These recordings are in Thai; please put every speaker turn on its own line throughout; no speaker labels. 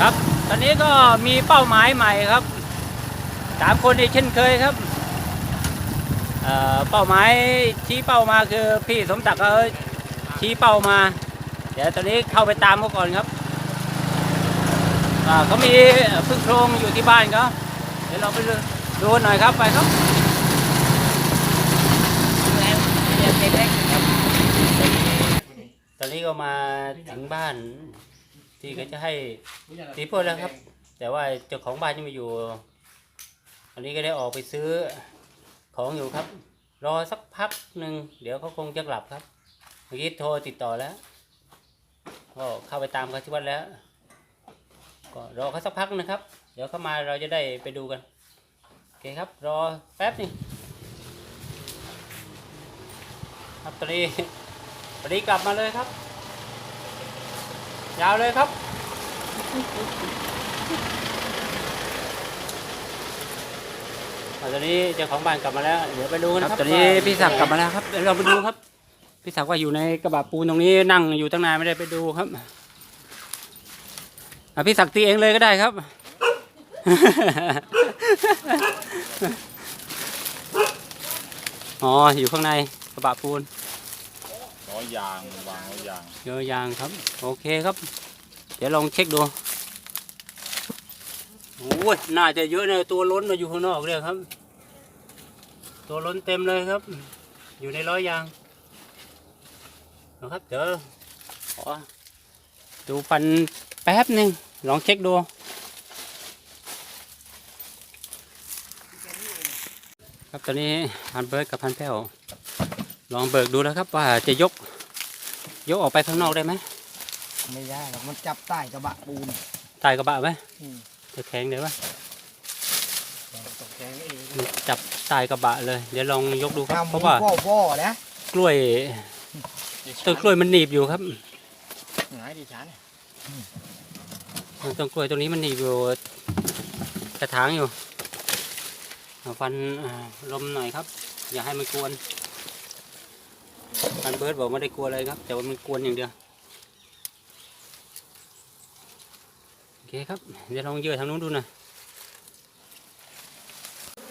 ครับ ตอนนี้ก็มีเป้าหมายใหม่ครับสามคนอีกเช่นเคยครับเอ่อเป้าหมายชี้เป้ามาคือพี่สมศักดิ์เขาชี้เป้ามา เดี๋ยวตอนนี้เข้าไปตามเขาก่อนครับเขามีพึ่งโพรงอยู่ที่บ้านเขาเดี๋ยวเราไปดูดูหน่อยครับไปครับตอนนี้ก็มาถึงบ้าน ที่เขาจะให้ตีโพดแล้วครับ แต่ว่าเจ้าของบ้านยังไม่อยู่ อันนี้ก็ได้ออกไปซื้อของอยู่ครับ รอสักพักหนึ่งเดี๋ยวเขาคงจะกลับครับเมื่อกี้โทรติดต่อแล้วก็เข้าไปตามเขาที่วัดแล้ว ก็รอเขาสักพักนะครับ เดี๋ยวเขามาเราจะได้ไปดูกันโอเคครับ รอแป๊บหนึงครับตอนนี้ตอนนี้กลับมาเลยครับ ยาวเลยครับอ่าตอนนี้เจ้าของบ้านกลับมาแล้ว เดี๋ยวไปดูนะครับตอนนี้พี่ศักดิ์กลับมาแล้วครับเดี๋ยวเราไปดูครับ พี่ศักดิ์ว่าอยู่ในกระบะปูนตรงนี้นั่งอยู่ตั้งนานไม่ได้ไปดูครับอะพี่ศักดิ์ตีเองเลยก็ได้ครับ อ๋ออยู่ข้างในกระบะปูน
ล้อยางวางล้อยาง
เยอะยางครับ โอเคครับ เดี๋ยวลองเช็คดูโอ้ยน่าจะเยอะนะตัวล้นมาอยู่ข้างนอกเลยครับ ตัวล้นเต็มเลยครับ อยู่ในร้อยยางนะครับเดี๋ยวขอดูฟันแป๊บหนึ่งลองเช็คดูครับตอนนี้พันเบิร์ดกับพันแพ้วลองเบิกดูแล้วครับว่าจะยก ยกออกไปข้างนอกได้ไหม
ไม่ได้หรอกมันจับใต้กระบะปูน
ใต้กระบะไหม
อืม
จะแข็งได้ไหม
ตกแกงเอง
จับใต้กระบะเลย เดี๋ยวลองยกดูครับ
ทำ
เพ
หมู
ราะว่า
ฟ่อฟ่อนะ
กล้วยต้นกล้วยมันหนีบอยู่ครับ
หงายดิฉัน
ต้นกล้วยตรงนี้มันหนีบอยู่กระถางอยู่เอาฟันอ่าลมหน่อยครับ อย่าให้มันกวน ฟันเบิร์ดบอกไม่ได้กลัวอะไรครับ แต่ว่ามันกวนอย่างเดียวโอเคครับ เดี๋ยวลองยืดทางนู้นดูหน่อย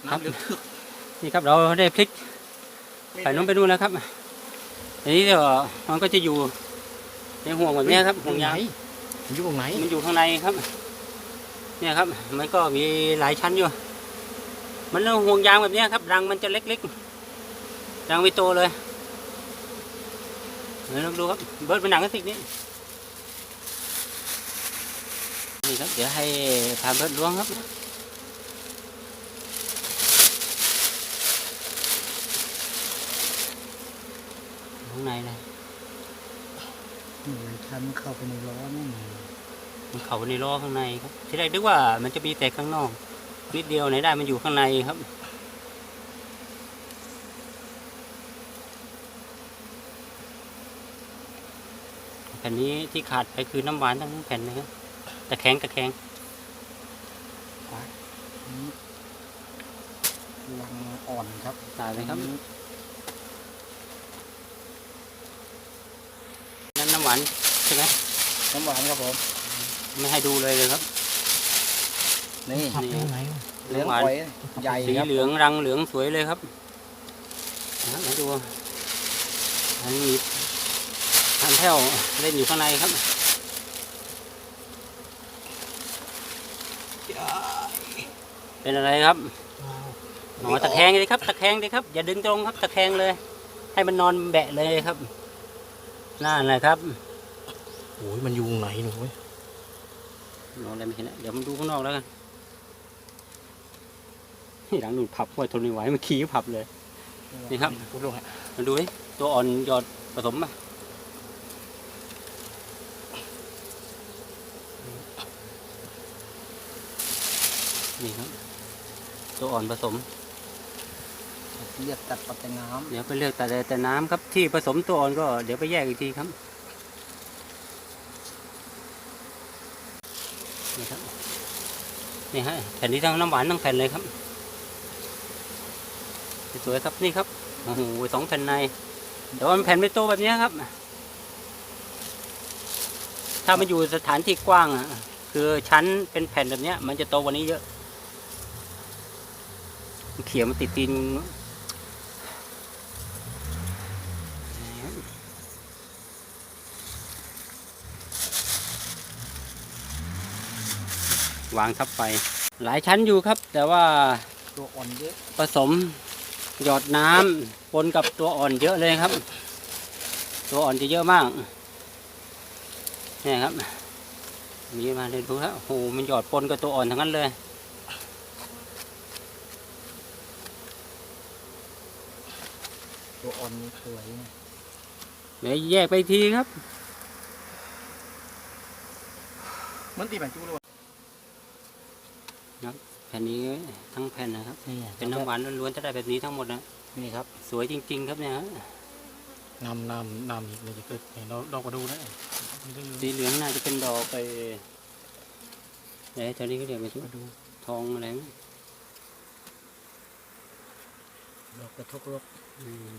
ครับนี่ครับเราได้พลิกไปนู้นไปนู่นแล้วครับอันนี้เดี๋ยวมันก็จะอยู่ในห่วงแบบเนี้ยครับห่วงยาง
มันอยู่ตรงไหน
มันอยู่ข้างในครับ เนี่ยครับ มันก็มีหลายชั้นอยู่ มันเป็นห่วงยางแบบเนี้ยครับ รังมันจะเล็กๆรังไม่โตเลย เดี๋ยวลองดูครับ เบิร์ดเป็นหนังกระติกนี่นี่ครับ เดี๋ยวให้พาเบิร์ดล้วงครับข้างในเลย
ฉันเข้าไปในล้อนี่
มันเขาในล้อข้างในครับ ที่แรกนึกว่ามันจะมีแต่ข้างนอกนิดเดียวไหนได้มันอยู่ข้างในครับ ผ่นนี้ที่ขาดไปคือน้ำหวานทั้งแผ่นนะครับตะแคงตะแคง
ยังอ่อนครับ
ตายเลยครับนั่นน้ำหวานใช่ไหม
น้ำหวานครับผม
ไม่ให้ดูเลยเลยครับ
นี่
นี่
เหลือง
น้ำหวาน
ไว้ใหญ่
สี
ครับ
เหลืองรังเหลืองสวยเลยครับนะครับมาดูอันนี้ทาน แพ้วเล่นอยู่ข้างในครับเป็นอะไรครับหนอตะแคงเลยครับ ตะแคงเลยครับ อย่าดึงตรงครับ ตะแคงเลย ให้มันนอนแบะเลยครับนั่นแหละครับ
โอ้ยมันอยู่ตรงไหนหนู
นอนอะไรไม่เห็นแล้วเดี๋ยวมันดูข้างนอกแล้วกันนี่หลังหนุนผับไว้ทนไม่ไหวมันขี้ผับเลยนี่ครับ
พูดลงฮะ
มาดูดิตัวอ่อนหยอดผสมป่ะ นี่ครับ ตัวอ่อนผสม
เรียกตัดปัตตน้
เดี๋ยวไปเลือกแต่แต่น้ำครับ ที่ผสมตัวอ่อนก็เดี๋ยวไปแยกอีกทีครับ นี่ครับ นี่ฮะแผ่นนี้ทั้งน้ำหวานทั้งแผ่นเลยครับ สวยๆครับนี่ครับ โอ้โหสองแผ่นในแต่ว่ามันแผ่นไม่โตแบบนี้ครับ ถ้ามันอยู่สถานที่กว้างอะ คือคือชั้นเป็นแผ่นแบบเนี้ยมันจะโตกว่านี้เยอะ เขียมันติดตีนวางทับไป หลายชั้นอยู่ครับ แต่ว่า
ตัวอ่อนเยอะ
ผสมหยอดน้ำปนกับตัวอ่อนเยอะเลยครับ ตัวอ่อนจะเยอะมากนี่ครับ มีมาเลยดูครับโอ้โหมันหยอดปนกับตัวอ่อนทั้งนั้นเลย
ตัวอ่อนนี่สวยนะ
เดี๋ยวแยกไปอีกทีครับ
มันตีแบบจู้เลย
แผ่นนี้ทั้งแผ่นนะครับ
นี่
เป็นน้ำหวานล้วนๆจะได้แบบนี้ทั้งหมดนะ
นี่ครับ
สวยจริง ๆ ครับเนี่ยฮะ
น้ำน้ำน้ำอีกเลยจะเกิดเราเราก็ดูนะ
สีเหลืองน่าจะเป็นดอกไปไหนตอนนี้ก็เรียกไปชุ
มาดู
ทองอะไรนะ
ดอกกระทกลก
อืม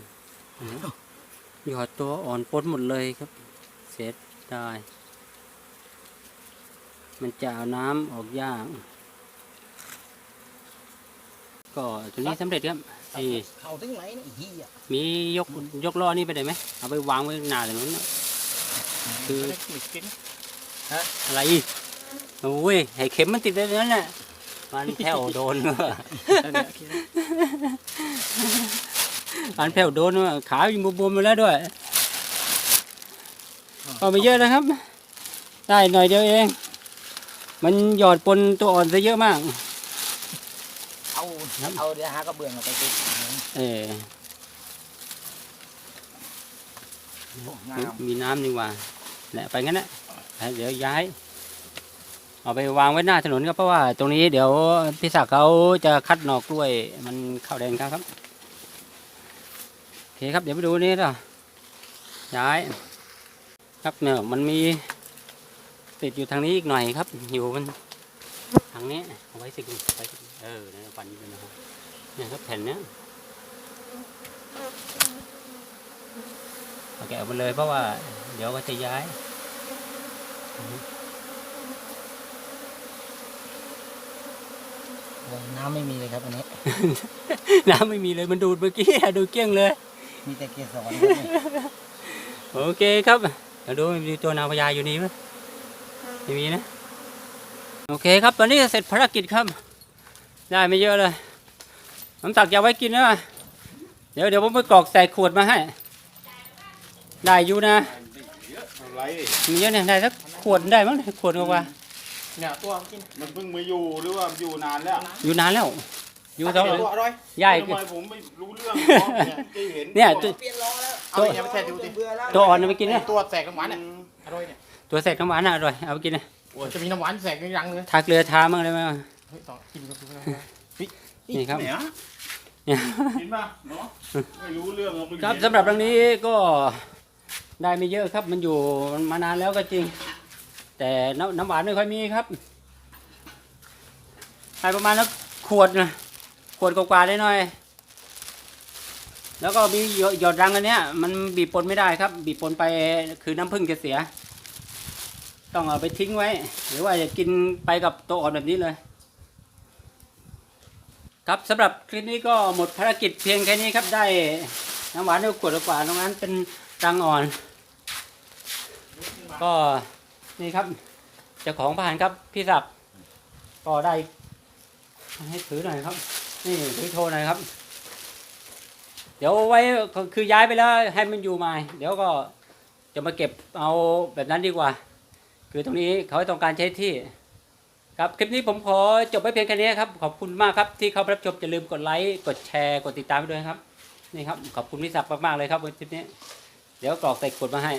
หยอดตัวอ่อนปนหมดเลยครับ เสร็จได้ มันจะเอาน้ำออกยาก ก็ตัวนี้สำเร็จครับไอ้
เข้าถึงไหนนี่เฮีย
มียกยกล้อนี่ไปได้ไหม เอาไปวางไว้หน้าตรงนู้นน่ะคืออะไรอีกโอ้ยให้เข็มมันติดไว้ตรงนั้นแหละมันแผ่วโดนมัน แผ่วโดนว่ะขาอยู่บวมๆมาแล้วด้วยก็ไม่เยอะนะครับ ได้หน่อยเดียวเอง มันหยอดปนตัวอ่อนซะเยอะมาก
เอาเอาเดี๋ยวหากระเบื้องเอาไปติด
เออ
งาม
มีน้ำนี่หว่าแหละไปงั้นแหละไปเดี๋ยวย้าย เอาไปวางไว้หน้าถนนครับเพราะว่า ตรงนี้เดี๋ยวพี่ศักดิ์เขาจะคัดหน่อกล้วย มันเข้าแดงครับครับโอ เคครับเดี๋ยวไปดูนี่ต่อย้าย ครับเนี่ยมันมีติดอยู่ทางนี้อีกหน่อยครับ อยู่มันทางนี้เอาไว้สิไว้สิเออนั่นฟันอยู่นะครับเนี่ยครับแผ่นเนี้ยเอาแกะออกมาเลยเพราะว่า เดี๋ยวก็จะย้าย
โอ้ยน้ำไม่มีเลยครับอันนี้
น้ำไม่มีเลยมันดูดเมื่อกี้ดูเกลี้ยงเลย
มีแต่เกสรครับนี่
โอเคครับเดี๋ยวดูมีตัวนางพญาอยู่นี่ไหมไม่มีนะ โอเคครับ ตอนนี้เสร็จภารกิจครับ ได้ไม่เยอะเลยน้ำตักอย่าไว้กินนะเดี๋ยวเดี๋ยวผมไปกรอกใส่ขวดมาให้ ได้อยู่นะ
อะไร
มีเยอะเนี่ยได้สักขวดได้มั้งขวดกว่า
เนี่ยตัวกิน
มันเพิ่งมาอยู่หรือว่าอยู่นานแล้ว
ๆอยู่นานแล้ว อยู่เท่าไหร่
ตัวอร่อย
ใหญ่
ทำไมผมไม่รู้เรื่องเนี่ยที่เห็น
เนี่ยตัว
เปลี่ยนล้อแล้ว
ตัว
เอาไปแช่ดูดิเบื่อแล้ว
ตัวอ่อนเอาไปกินนะ
ตัวแสกน้ำหวานเนี่ยอร่อยเนี่ย
ตัวเสร็จน้ำหวานน่ะอร่อยเอาไปกินนะ
โอ้ยจะมีน้ำหวานแสกยังเลย
ทาเกลือทามั่งได้ไหม
เฮ้ยต่อกินกับดูนะ
นี่ครับ
เนี่ย
เนี่ย
กินป่ะเนาะไม่รู้เรื่องเอาไป
ครับ
เห็น
สำหรับรังนี้ก็ได้ไม่เยอะครับ มันอยู่มานานแล้วก็จริง แต่น้ำน้ำหวานไม่ค่อยมีครับให้ประมาณนักขวดนะ ขวดกว่าๆได้หน่อย แล้วก็มีหยยอดรังอันเนี้ย มันบีบปนไม่ได้ครับ บีบปนไปคือน้ำผึ้งจะเสีย ต้องเอาไปทิ้งไว้ หรือว่าจะกินไปกับตัวอ่อนแบบนี้เลย ครับสำหรับคลิปนี้ก็หมดภารกิจเพียงแค่นี้ครับได้น้ำหวานด้วยขวดกว่าตรงนั้นเป็นรังอ่อน ก็นี่ครับเจ้าของบ้านครับพี่ศักดิ์ก็ได้ให้ถือหน่อยครับ นี่ถือโชว์หน่อยครับ เดี๋ยวไว้คือย้ายไปแล้วให้มันอยู่ม่เดี๋ยวก็จะมาเก็บเอาแบบนั้นดีกว่า คือตรงนี้เขาต้องการใช้ที่ ครับคลิปนี้ผมขอจบไว้เพียงแค่นี้ครับ ขอบคุณมากครับที่เข้ารับชมอย่าลืมกดไลค์กดแชร์กดติดตามไปด้วยครับ นี่ครับขอบคุณพี่ศักดิ์มากๆเลยครับวันคลิปนี้ เดี๋ยวกรอกใส่ขวดมาให้